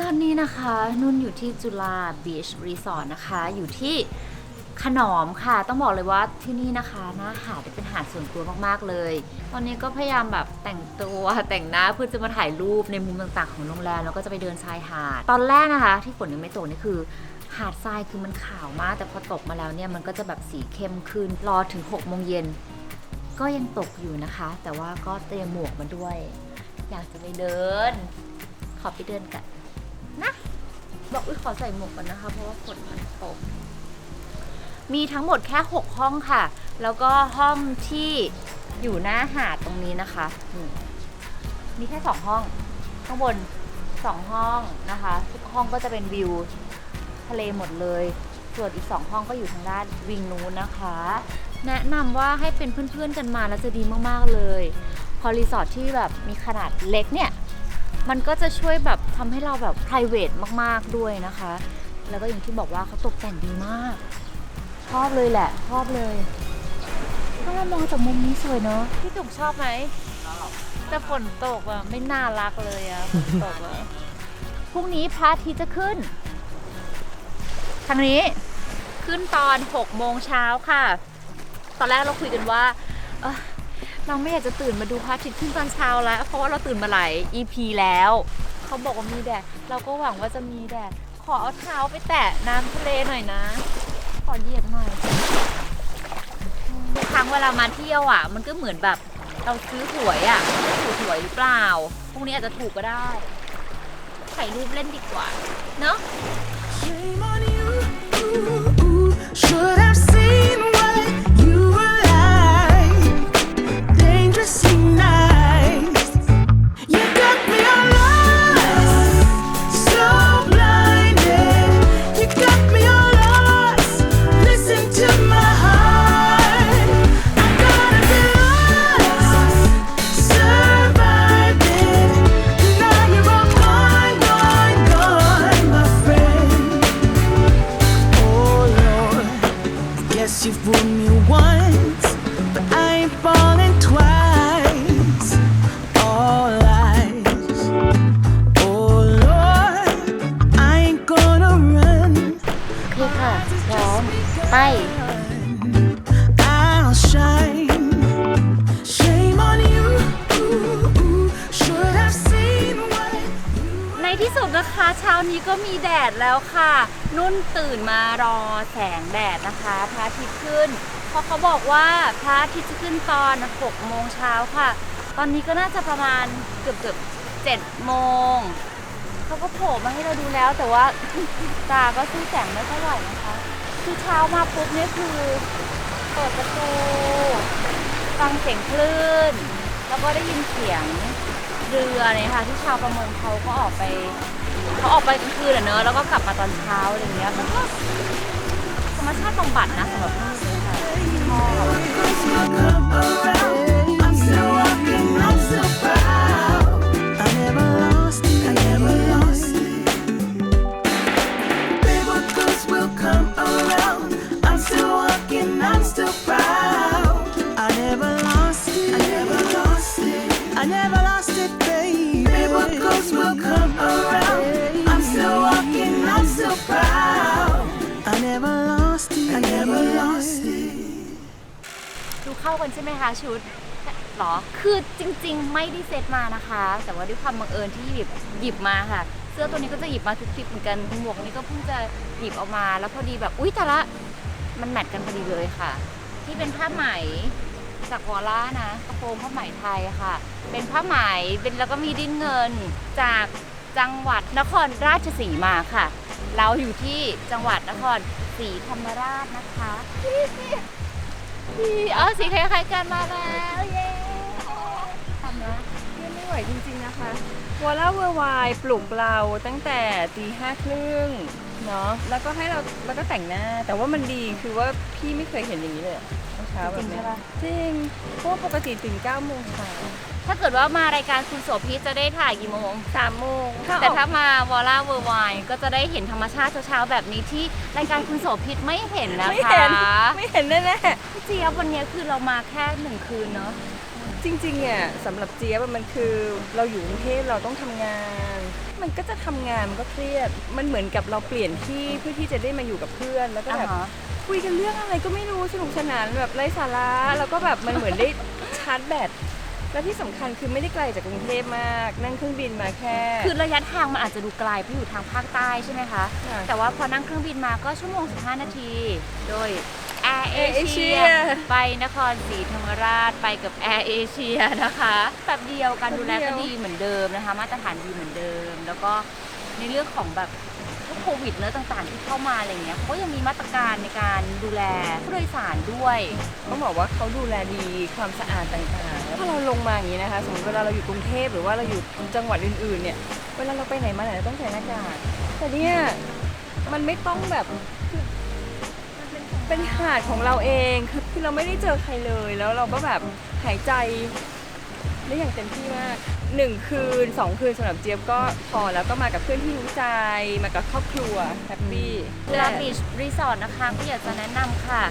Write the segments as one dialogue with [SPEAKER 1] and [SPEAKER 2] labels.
[SPEAKER 1] ตอนนี้นะคะนุ่นอยู่ที่จุฬาบีชรีสอร์ทนะคะ อยู่ที่ขนอมค่ะ ต้องบอกเลยว่าที่นี่นะคะหน้าหาดเป็นหาดส่วนตัวมากๆเลย ตอนนี้ก็พยายามแบบแต่งตัวแต่งหน้าเพื่อจะมาถ่ายรูปในมุมต่างๆ ของโรงแรมแล้วก็จะไปเดินชายหาด ตอนแรกนะคะ ที่ฝนยังไม่ตกนี่คือ หาดทรายคือมันขาวมาก แต่พอตกมาแล้วเนี่ยมันก็จะแบบสีเข้มขึ้นรอถึง6โมงเย็นก็ยังตกอยู่นะคะ แต่ว่าก็เตรียมหมวกมาด้วย อยากจะไปเดิน ขอไปเดินกันนะ บอกอุ้ยขอใส่หมวกก่อนนะคะ เพราะว่าฝนมันตก มีทั้งหมดแค่ 6 ห้องค่ะ แล้วก็ห้องที่อยู่หน้าหาดตรงนี้นะคะมีแค่2ห้อง ข้างบน2ห้องนะคะ ทุกห้องก็จะเป็นวิวทะเลหมดเลย ส่วนอีก2ห้องก็อยู่ทางด้านวิงนู้นนะคะ แนะนำว่าให้เป็นเพื่อนๆกันมาแล้วจะดีมากๆเลย อรีสอร์ทที่แบบมีขนาดเล็กเนี่ย มันก็จะช่วยแบบทำให้เราแบบ p r i v a t มากๆด้วยนะคะ แล้วก็อย่างที่บอกว่าเขาตกแต่งดีมาก ชอบเลยแหละ ชอบเลยถ้ามองจากมุมนี้สวยเนอะพี่จุกชอบไหมแต่ฝนตกอะไม่น่ารักเลยอะฝนตกอะพรุ่งนี้พระอาทิตย์จะขึ้น ทางนี้ขึ้นตอน6โมงเช้าค่ะ ตอนแรกเราคุยกันว่า เราไม่อยากจะตื่นมาดูพระอาทิตย์ขึ้นตอนเช้าแล้ว เพราะว่าเราตื่นมาหลาย EP แล้ว เขาบอกว่ามีแดด เราก็หวังว่าจะมีแดด ขอเอาเท้าไปแตะน้ำทะเลหน่อยนะ ขอเหยียบหน่อยทุกครั้งเวลามาเที่ยวอะ มันก็เหมือนแบบเราซื้อหวยอะถูกหวยหรือเปล่า พรุ่งนี้อาจจะถูกก็ได้ถ่ายรูปเล่นดีกว่า เนอะ
[SPEAKER 2] Should have seen
[SPEAKER 1] ไป
[SPEAKER 2] I'll shine. Shame on you. Should have seen what
[SPEAKER 1] ในที่สุดนะคะเช้านี้ก็มีแดดแล้วค่ะ นุ่นตื่นมารอแสงแดดนะคะพระอาทิตย์ขึ้น เพราะเขาบอกว่าพระอาทิตย์จะขึ้นตอน6โมงเช้าค่ะ ตอนนี้ก็น่าจะประมาณเกือบเกือบ7โมงเขาก็โผล่มาให้เราดูแล้วแต่ว่า ตาก็สู้แสงไม่เท่าไหร่นะคะ คือเช้ามาปุ๊บเนี่ยคือเปิดประตูฟังเสียงคลื่น แล้วก็ได้ยินเสียงเรือเนี่ยค่ะที่ชาวประมงเขาก็ออกไปเขาออกไปกลางคืนอะเนอะแล้วก็กลับมาตอนเช้าอะไรอย่างเงี้ยมันก็ธรรมชาติบำบัดนะสำหรับนุ่นค่ะชอบ
[SPEAKER 2] goods will come around. I'm still walking, I'm still proud. I never lost it, I never lost it.
[SPEAKER 1] ดูเข้ากันใช่ไหมคะชุดหรอ คือจริง ๆ ไม่ได้เซตมานะคะ แต่ว่าด้วยความบังเอิญที่หยิบหยิบมาค่ะ เสื้อตัวนี้ก็จะหยิบมาทุกทริปเหมือนกัน หมวกนี้ก็เพิ่งจะหยิบออกมา แล้วพอดีแบบ อุ๊ยแต่ละ มันแมทกันพอดีเลยค่ะ ที่เป็นผ้าไหม จากวอล่านะกระโปรงผ้าไหมไทยค่ะ เป็นผ้าไหมเป็นแล้วก็มีดิ้นเงินจากจังหวัดนครราชสีมาค่ะ เราอยู่ที่จังหวัดนครศรีธรรมราชนะคะพี่เออสีคล้ายๆกันมาแล้วเย้ทำนะ
[SPEAKER 3] เที่ไม่ไหวจริงๆนะคะวอลล่าเวอร์ไวปลุกเราตั้งแต่ตีห้าครึ่ง เนาะแล้วก็ให้เราแล้วก็แต่งหน้า แต่ว่ามันดีคือว่าพี่ไม่เคยเห็นอย่างนี้เลยอะเช้าแบบ
[SPEAKER 1] จริง
[SPEAKER 3] นี้
[SPEAKER 1] ใช่ปะ
[SPEAKER 3] จริงเพราะว่าปกติตื่น9ก้าโมงเช้า
[SPEAKER 1] ถ้าเกิดว่ามารายการคุณโสภิตจะได้ถ่ายกี่โมง
[SPEAKER 3] สามโมง
[SPEAKER 1] แต่ถ้ามาวอล่าเวอร์ไวก็จะได้เห็นธรรมชาติเช้าๆแบบนี้ที่รายการคุณโสภิตไม่เห็นนะ
[SPEAKER 3] ไม่
[SPEAKER 1] คะ
[SPEAKER 3] เห็น ไม่เห็นแน่
[SPEAKER 1] พี่เจี๊ยบวันนี้คือเรามาแค่หนึ่งคืนเนาะ
[SPEAKER 3] ๆ จริงๆอะสำหรับเจี๊ยบอะมันคือเราอยู่กรุงเทพเราต้องทำงาน
[SPEAKER 1] ทำไม
[SPEAKER 3] มันก็จะทำงานมันก็เครียด มันเหมือนกับเราเปลี่ยนที่เพื่อที่จะได้มาอยู่กับเพื่อนแล้วก็แบบ
[SPEAKER 1] อ่าฮะ
[SPEAKER 3] คุยกันเรื่องอะไรก็ไม่รู้สนุกสนานแบบไร้สาระแล้วก็แบบมันเหมือนได้ชาร์จแบตแล้วที่สำคัญคือไม่ได้ไกลจากกรุงเทพมาก นั่งเครื่องบินมาแค่
[SPEAKER 1] คือระยะทางมันอาจจะดูไกลเพราะอยู่ทางภาคใต้ใช่ไหมคะ
[SPEAKER 3] ค่ะ
[SPEAKER 1] แต่ว่าพอนั่งเครื่องบินมาก็ชั่วโมง 15 นาที โดย แอร์เอ
[SPEAKER 3] Air
[SPEAKER 1] เชีย
[SPEAKER 3] Asia
[SPEAKER 1] ไปนครศรีธรรมราชไปกับแอร์เอเชียนะคะแบบเดียวการดูแลก็ดีเหมือนเดิมนะคะ มาตรฐานดีเหมือนเดิม แล้วก็ในเรื่องของแบบพวกโควิดเนื้อะต่างๆ ที่เข้ามาอะไรเงี้ยเขาก็ยังมีมาตรการในการดูแลผู้โดยสารด้วย
[SPEAKER 3] ต้องบอกว่าเขาดูแลดีความสะอาดต่างๆแล้วพอเราลงมาอย่างนี้นะคะ สมมติเวลาเราอยู่กรุงเทพหรือว่าเราอยู่จังหวัดอื่นๆเนี่ย เวลาเราไปไหนมาไหนเราต้องใส่หน้ากากแต่เนี่ยมันไม่ต้องแบบคือ เป็นหาดของเราเองคือคือเราไม่ได้เจอใครเลย แล้วเราก็แบบหายใจได้อย่างเต็มที่มากหนึ่งคืนสองคืนสำหรับเจี๊ยบก็พอแล้วก็มากับเพื่อนที่รู้ใจมากับครอบครัวแฮปปี้
[SPEAKER 1] ลาบีชรีสอร์ทนะคะก็อยากจะแนะนำค่ะ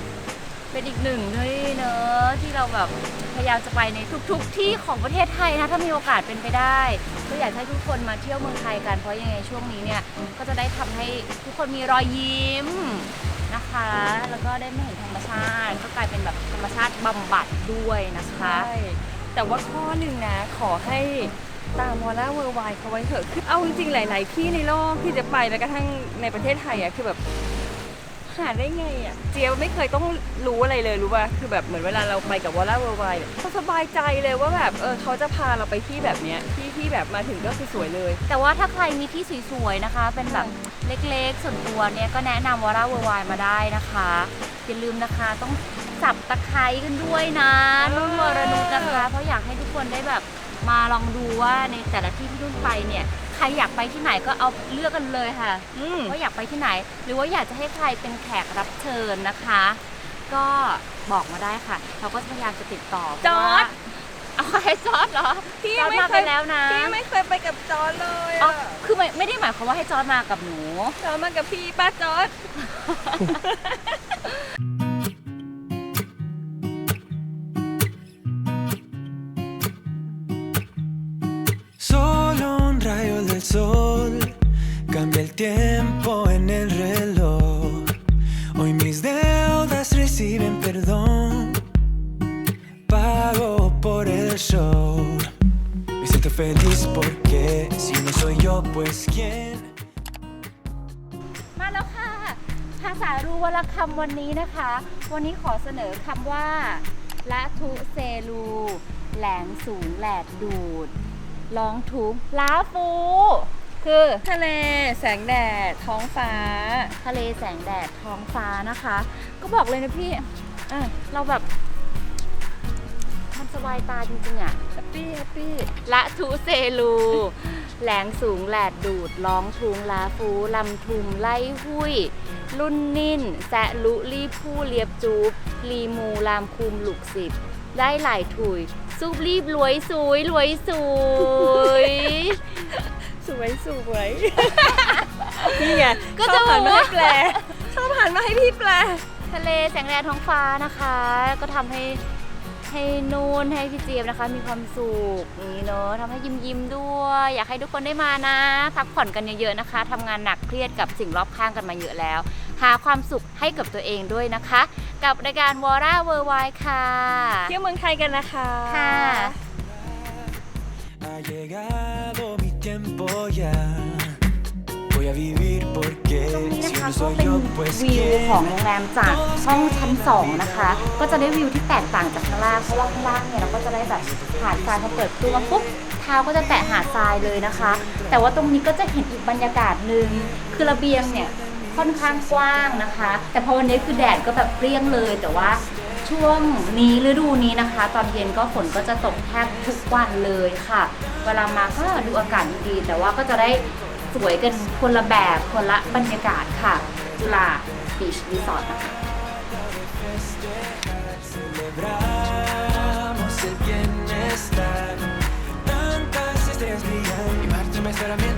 [SPEAKER 1] เป็นอีกหนึ่งด้วยเนอะที่เราแบบพยายามจะไปในทุก ๆ ที่ของประเทศไทยนะถ้ามีโอกาสเป็นไปได้ ก็อยากให้ทุกคนมาเที่ยวเมืองไทยกันเพราะยังไงช่วงนี้เนี่ยก็จะได้ทำให้ทุกคนมีรอยยิ้ม นะคะ แล้วก็ได้ไม่เห็นธรรมชาติ ก็กลายเป็นแบบธรรมชาติบำบัดด้วยนะคะ
[SPEAKER 3] ใช่แต่ว่าข้อหนึ่งนะ ขอให้ตามวอลล่าเวอร์ไวเขาไว้เถอะคือเอาจริงๆหลาย ๆ ที่ในโลกที่จะไปแม้กระทั่งในประเทศไทยอะคือแบบ หาได้ไงอะเจี๊ยบไม่เคยต้องรู้อะไรเลยรู้ป่ะ คือแบบเหมือนเวลาเราไปกับวอลล่าเวอร์ไวเขาสบายใจเลยว่าแบบเออเขาจะพาเราไปที่แบบเนี้ยที่ที่แบบมาถึงก็คือสวยเลย
[SPEAKER 1] แต่ว่าถ้าใครมีที่สวยๆนะคะ เป็นแบบเล็กๆส่วนตัวเนี่ยก็แนะนำวาร่าเวอร์ไวมาได้นะคะอย่าลืมนะคะต้องสับตะไคร้กันด้วยนะ
[SPEAKER 3] เออ
[SPEAKER 1] นุ่นวรนุชนะคะ เพราะอยากให้ทุกคนได้แบบมาลองดูว่าในแต่ละที่ที่นุ่นไปเนี่ย ใครอยากไปที่ไหนก็เอาเลือกกันเลยค่ะ
[SPEAKER 3] อืม
[SPEAKER 1] ว่าอยากไปที่ไหน หรือว่าอยากจะให้ใครเป็นแขกรับเชิญนะคะ ก็บอกมาได้ค่ะ เราก็พยายามจะติดต่อ
[SPEAKER 3] จอร์จ
[SPEAKER 1] เพราะว่าเอาให้จอร์ดเหรอ
[SPEAKER 3] พี่
[SPEAKER 1] จอร์ด
[SPEAKER 3] ไม่
[SPEAKER 1] มา
[SPEAKER 3] เค
[SPEAKER 1] ไป
[SPEAKER 3] ย
[SPEAKER 1] แล้วนะ
[SPEAKER 3] พี่ไม่เคยไปกับจอร์จเลย
[SPEAKER 1] อ๋อ
[SPEAKER 3] อะ
[SPEAKER 1] คือไม่ไม่ได้หมายความว่าให้จอร์ดมากับหนู
[SPEAKER 3] จอร์จมากับพี่ป้าจอร์จ
[SPEAKER 2] tiempo en el reloj. Hoy mis deudas reciben perdón. Pago por el show. Me siento feliz porque si no soy yo, pues quién.
[SPEAKER 1] มาแล้วค่ะ ภาษารู้วลคำวันนี้นะคะ วันนี้ขอเสนอคำว่าละทุเซลู แหลงสูงแหลดดูดร้องทุกข์ล้าฟู คือ
[SPEAKER 3] ทะเลแสงแดดท้องฟ้า
[SPEAKER 1] ทะเลแสงแดดท้องฟ้านะคะ ก็บอกเลยนะพี่อะเราแบบมันสบายตาจริงๆอะ
[SPEAKER 3] แฮปปี้แฮปปี้
[SPEAKER 1] ละทุเซลู แหลงสูงแหลดดูดร้องทุงลาฟูลำทุมไล่หุยรุ่นนิ่น แซะลุรีผู้เลียบจูบลีมูลามคุมหลุกสิบได้หลายถุยซูบรีบรวยสวยรวยสวย
[SPEAKER 3] สวยสวยนี่ไง
[SPEAKER 1] ก็
[SPEAKER 3] ช
[SPEAKER 1] จะ
[SPEAKER 3] อบ
[SPEAKER 1] บ
[SPEAKER 3] หั
[SPEAKER 1] อนก
[SPEAKER 3] มา
[SPEAKER 1] ว่า
[SPEAKER 3] ให้แปล ชอบหันมาให้พี่แปล
[SPEAKER 1] ทะเลแสงแดดท้องฟ้านะคะ ก็ทำให้ให้นูนให้พี่เจี๊ยบนะคะ มีความสุขอย่างนี้เนอะทำให้ยิ้มยิ้มๆด้วย อยากให้ทุกคนได้มานะพักผ่อนกันเยอะๆนะคะทำงานหนักเครียดกับสิ่งรอบข้างกันมาเยอะแล้ว หาความสุขให้กับตัวเองด้วยนะคะ กับรายการวอร่าเวอร์ไวค่ะ
[SPEAKER 3] เที่ยวเมืองไทยกันนะคะ
[SPEAKER 1] ค่ะ วิวของโรงแรมจากห้องชั้น 2 นะคะ ก็จะได้วิวที่แตกต่างจากข้างล่างเพราะว่าข้างล่างเนี่ยเราก็จะได้แบบหาดทรายพอเปิดตัวมาปุ๊บเท้าก็จะแตะหาดทรายเลยนะคะ แต่ว่าตรงนี้ก็จะเห็นอีกบรรยากาศหนึ่งคือระเบียงเนี่ยค่อนข้างกว้างนะคะ แต่พอวันนี้คือแดดก็แบบเปรี้ยงเลย แต่ว่าช่วงนี้ฤดูนี้นะคะ ตอนเย็นก็ฝนก็จะตกแทบทุกวันเลยค่ะ เวลามาก็ดูอากาศดีแต่ว่าก็จะได้สวยกันคนละแบบคนละบรรยากาศค่ะ จุฬาบีชรีสอร์ทนะคะ
[SPEAKER 2] Celebramos